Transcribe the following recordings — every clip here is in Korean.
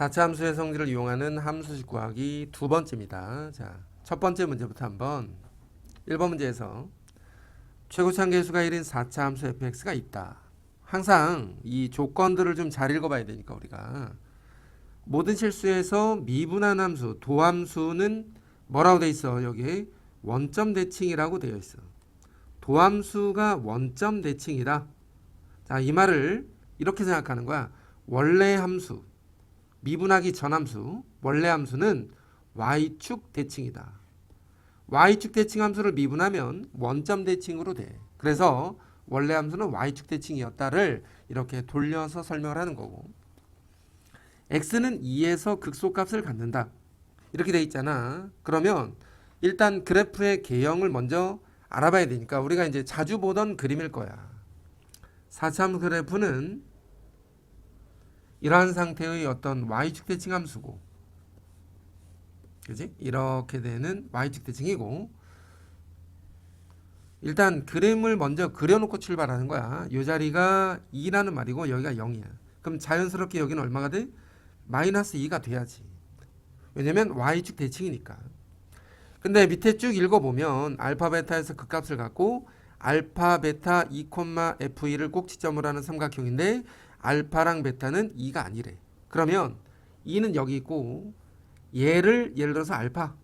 4차 함수의 성질을 이용하는 함수식 구하기 두 번째입니다. 자, 첫 번째 문제부터 한번 1번 문제에서 최고치 한계수가 1인 4차 함수 fx가 있다. 항상 이 조건들을 좀 잘 읽어봐야 되니까 우리가 모든 실수에서 미분한 함수, 도함수는 뭐라고 돼 있어? 여기 원점 대칭이라고 되어 있어. 도함수가 원점 대칭이다. 자, 이 말을 이렇게 생각하는 거야. 원래 함수, 미분하기 전 함수, 원래 함수는 y축 대칭이다. y축 대칭 함수를 미분하면 원점 대칭으로 돼. 그래서 원래 함수는 y축 대칭이었다를 이렇게 돌려서 설명을 하는 거고. x는 2에서 극소값을 갖는다. 이렇게 돼 있잖아. 그러면 일단 그래프의 개형을 먼저 알아봐야 되니까 우리가 이제 자주 보던 그림일 거야. 4참 그래프는 이러한 상태의 어떤 y축 대칭 함수고 그지? 이렇게 되는 y축 대칭이고 일단 그림을 먼저 그려놓고 출발하는 거야. 이 자리가 2라는 말이고 여기가 0이야. 그럼 자연스럽게 여기는 얼마가 돼? 마이너스 2가 돼야지. 왜냐면 y축 대칭이니까. 근데 밑에 쭉 읽어보면 알파 베타에서 그 값을 갖고 알파 베타 2, f2를 꼭 지점으로 하는 삼각형인데 알파랑 베타는 2가 아니래. 그러면 2는 여기 있고 얘를 예를 들어서 알파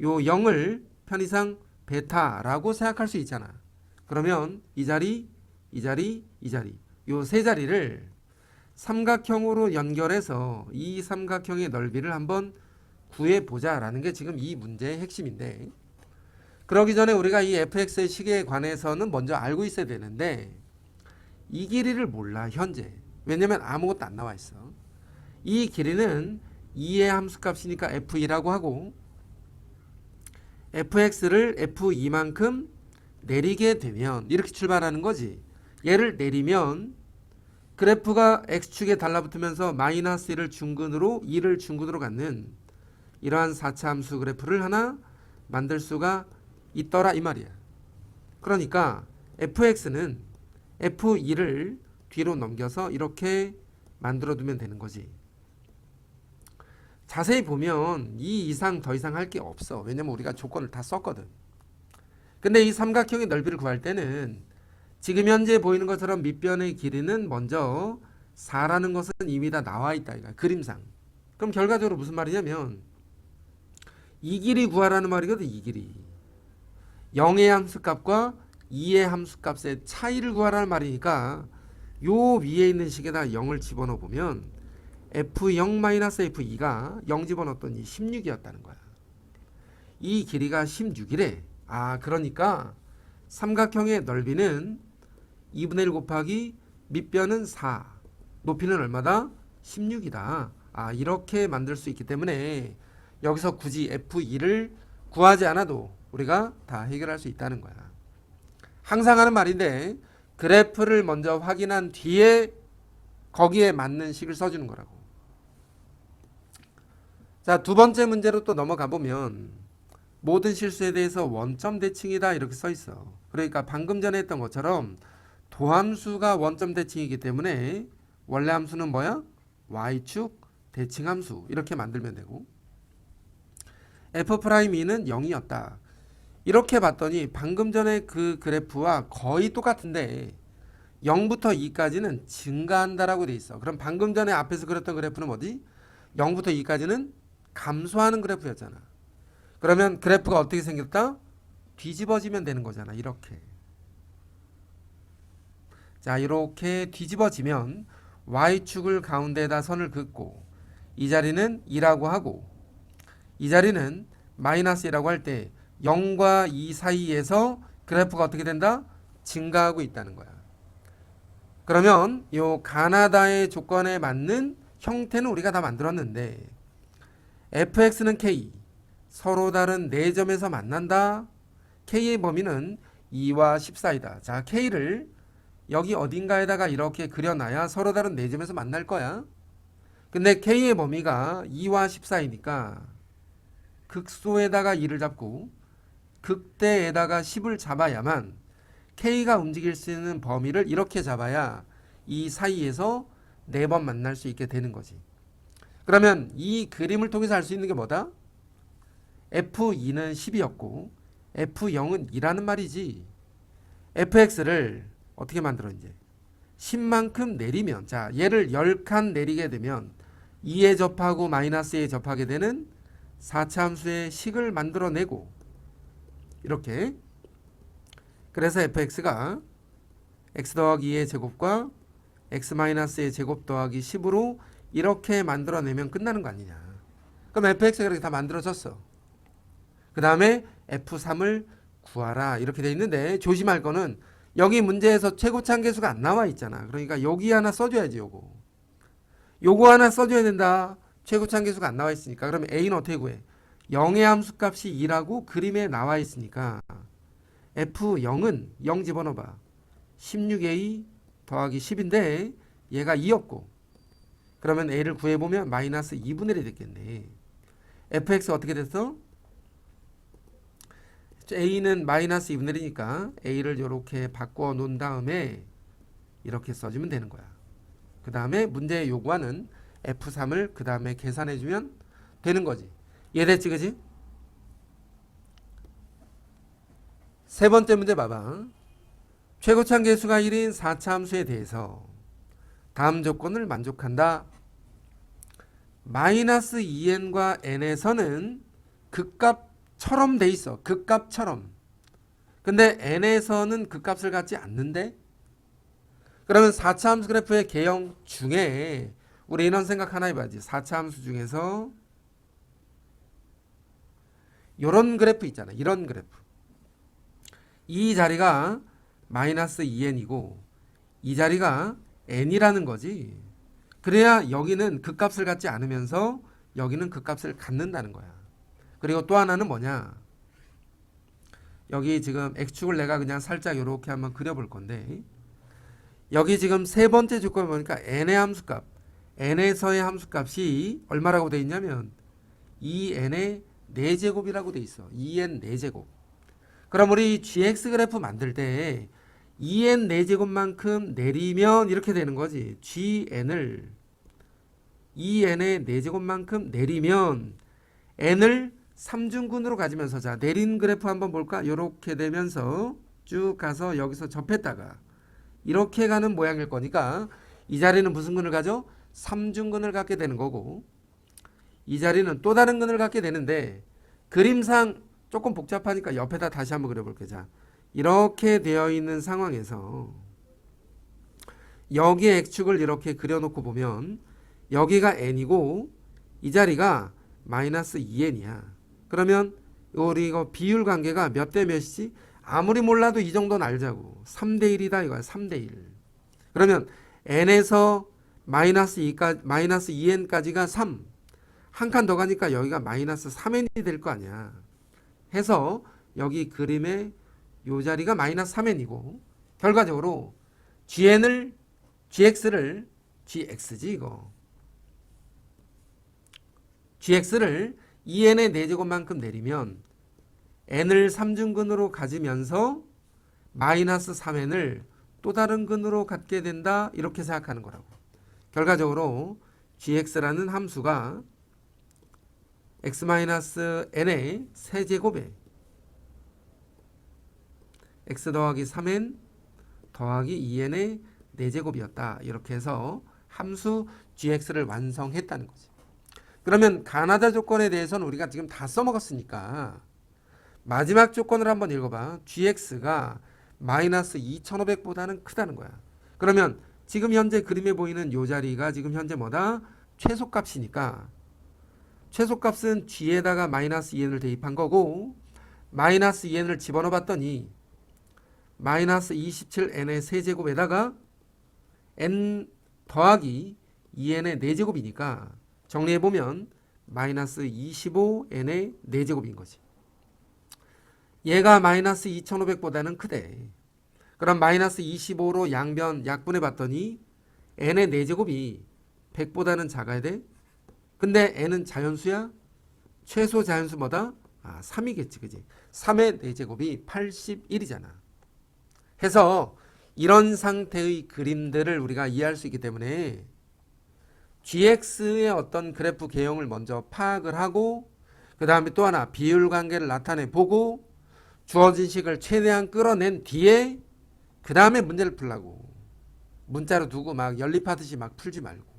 요 0을 편의상 베타라고 생각할 수 있잖아. 그러면 이 자리, 이 자리, 이 자리 요 세 자리를 삼각형으로 연결해서 이 삼각형의 넓이를 한번 구해 보자 라는 게 지금 이 문제의 핵심인데 그러기 전에 우리가 이 fx의 시계에 관해서는 먼저 알고 있어야 되는데 이 길이를 몰라 현재. 왜냐면 아무것도 안 나와 있어. 이 길이는 2의 함수값이니까 f2라고 하고 fx를 f2만큼 내리게 되면 이렇게 출발하는 거지. 얘를 내리면 그래프가 x축에 달라붙으면서 마이너스 1을 중근으로 2를 중근으로 갖는 이러한 4차 함수 그래프를 하나 만들 수가 있더라 이 말이야. 그러니까 fx는 f2를 뒤로 넘겨서 이렇게 만들어 두면 되는 거지. 자세히 보면 이 이상 더 이상 할 게 없어. 왜냐면 우리가 조건을 다 썼거든. 근데 이 삼각형의 넓이를 구할 때는 지금 현재 보이는 것처럼 밑변의 길이는 먼저 4라는 것은 이미 다 나와 있다. 이거 그림상. 그럼 결과적으로 무슨 말이냐면 이 길이 구하라는 말이거든. 이 길이. 0의 함수값과 2의 함수값의 차이를 구하라는 말이니까 요 위에 있는 식에다 0을 집어넣어 보면 f0-f2가 0 집어넣었더니 16이었다는 거야. 이 길이가 16이래. 아, 그러니까 삼각형의 넓이는 2분의 1 곱하기 밑변은 4. 높이는 얼마다? 16이다. 아, 이렇게 만들 수 있기 때문에 여기서 굳이 f2를 구하지 않아도 우리가 다 해결할 수 있다는 거야. 항상 하는 말인데 그래프를 먼저 확인한 뒤에 거기에 맞는 식을 써주는 거라고. 자, 두 번째 문제로 또 넘어가 보면 모든 실수에 대해서 원점 대칭이다 이렇게 써 있어. 그러니까 방금 전에 했던 것처럼 도함수가 원점 대칭이기 때문에 원래 함수는 뭐야? y축 대칭 함수 이렇게 만들면 되고 f'2는 0이었다. 이렇게 봤더니 방금 전에 그 그래프와 거의 똑같은데 0부터 2까지는 증가한다라고 돼 있어. 그럼 방금 전에 앞에서 그렸던 그래프는 뭐지? 0부터 2까지는 감소하는 그래프였잖아. 그러면 그래프가 어떻게 생겼다? 뒤집어지면 되는 거잖아. 이렇게. 자, 이렇게 뒤집어지면 y축을 가운데에다 선을 긋고 이 자리는 2라고 하고 이 자리는 마이너스 1라고 할 때 0과 2 사이에서 그래프가 어떻게 된다? 증가하고 있다는 거야. 그러면 요 가나다의 조건에 맞는 형태는 우리가 다 만들었는데 fx는 k 서로 다른 4점에서 만난다. k의 범위는 2와 14이다. 자, k를 여기 어딘가에다가 이렇게 그려놔야 서로 다른 4점에서 만날 거야. 근데 k의 범위가 2와 14이니까 극소에다가 2를 잡고 극대에다가 10을 잡아야만 k가 움직일 수 있는 범위를 이렇게 잡아야 이 사이에서 네 번 만날 수 있게 되는 거지. 그러면 이 그림을 통해서 알 수 있는 게 뭐다? F2는 10이었고 F0은 2라는 말이지. fx를 어떻게 만들어 이제 10만큼 내리면 자 얘를 10칸 내리게 되면 2에 접하고 마이너스 에 접하게 되는 4차 함수의 식을 만들어내고 이렇게. 그래서 fx가 x 더하기 2의 제곱과 x 마이너스의 제곱 더하기 10으로 이렇게 만들어내면 끝나는 거 아니냐. 그럼 fx가 이렇게 다 만들어졌어. 그 다음에 f3을 구하라. 이렇게 돼 있는데 조심할 거는 여기 문제에서 최고차 계수가 안 나와 있잖아. 그러니까 여기 하나 써줘야지 요거. 요거 하나 써줘야 된다. 최고차 계수가 안 나와 있으니까. 그러면 a는 어떻게 구해 0의 함수값이 2라고 그림에 나와 있으니까 f0은 0 집어넣어봐. 16a 더하기 10인데 얘가 2였고 그러면 a를 구해보면 마이너스 2분의 1이 됐겠네. Fx 어떻게 됐어? a는 마이너스 2분의 1이니까 a를 이렇게 바꿔 놓은 다음에 이렇게 써주면 되는 거야. 그 다음에 문제에 요구하는 f3을 그 다음에 계산해 주면 되는 거지 이해됐지 그지? 세 번째 문제 봐봐. 최고차 계수가 1인 4차 함수에 대해서 다음 조건을 만족한다. 마이너스 2n과 n에서는 극값처럼 돼 있어. 극값처럼. 근데 n에서는 극값을 갖지 않는데? 그러면 4차 함수 그래프의 개형 중에 우리 이런 생각 하나 해봐야지. 4차 함수 중에서 이런 그래프 있잖아 이런 그래프. 이 자리가 마이너스 2n이고 이 자리가 n이라는 거지. 그래야 여기는 극값을 갖지 않으면서 여기는 극값을 갖는다는 거야. 그리고 또 하나는 뭐냐? 여기 지금 x축을 내가 그냥 살짝 이렇게 한번 그려볼 건데 여기 지금 세 번째 조건 보니까 n의 함수값. N에서의 함수값이 얼마라고 돼 있냐면 2n의 4제곱이라고 돼 있어. 2n 4제곱. 그럼 우리 gx 그래프 만들 때 2n 4제곱만큼 내리면 이렇게 되는 거지. Gn을 2n의 4제곱만큼 내리면 n을 3중근으로 가지면서 자 내린 그래프 한번 볼까? 이렇게 되면서 쭉 가서 여기서 접했다가 이렇게 가는 모양일 거니까 이 자리는 무슨 근을 가져? 3중근을 갖게 되는 거고 이 자리는 또 다른 근을 갖게 되는데 그림상 조금 복잡하니까 옆에다 다시 한번 그려볼게요. 자, 이렇게 되어 있는 상황에서 여기에 x축을 이렇게 그려놓고 보면 여기가 n이고 이 자리가 마이너스 2n이야. 그러면 우리 이거 비율 관계가 몇 대 몇이지? 아무리 몰라도 이 정도는 알자고. 3대 1이다 이거야. 3대 1. 그러면 n에서 마이너스 2까 마이너스 2n까지가 3. 한 칸 더 가니까 여기가 마이너스 3n이 될 거 아니야. 해서 여기 그림의 요 자리가 마이너스 3n이고 결과적으로 gn을 gx를 gx지 이거 gx를 2n의 4제곱만큼 내리면 n을 3중근으로 가지면서 마이너스 3n을 또 다른 근으로 갖게 된다 이렇게 생각하는 거라고 결과적으로 gx라는 함수가 x-n의 세제곱에 x 더하기 3n 더하기 2n의 4제곱이었다. 이렇게 해서 함수 gx를 완성했다는 거지. 그러면 가나다 조건에 대해서는 우리가 지금 다 써먹었으니까 마지막 조건을 한번 읽어봐. gx가 마이너스 2500보다는 크다는 거야. 그러면 지금 현재 그림에 보이는 요 자리가 지금 현재 뭐다? 최소값이니까 최소값은 g에다가 마이너스 2n을 대입한 거고 마이너스 2n을 집어넣어 봤더니 마이너스 27n의 세제곱에다가 n 더하기 2n의 4제곱이니까 정리해보면 마이너스 25n의 4제곱인 거지. 얘가 마이너스 2500보다는 크대. 그럼 마이너스 25로 양변 약분해 봤더니 n의 4제곱이 100보다는 작아야 돼. 근데 n은 자연수야? 최소 자연수 뭐다? 아, 3이겠지, 그지? 3의 4제곱이 81이잖아. 해서 이런 상태의 그림들을 우리가 이해할 수 있기 때문에 gx의 어떤 그래프 개형을 먼저 파악을 하고 그 다음에 또 하나 비율 관계를 나타내 보고 주어진 식을 최대한 끌어낸 뒤에 그 다음에 문제를 풀라고 문자로 두고 막 연립하듯이 막 풀지 말고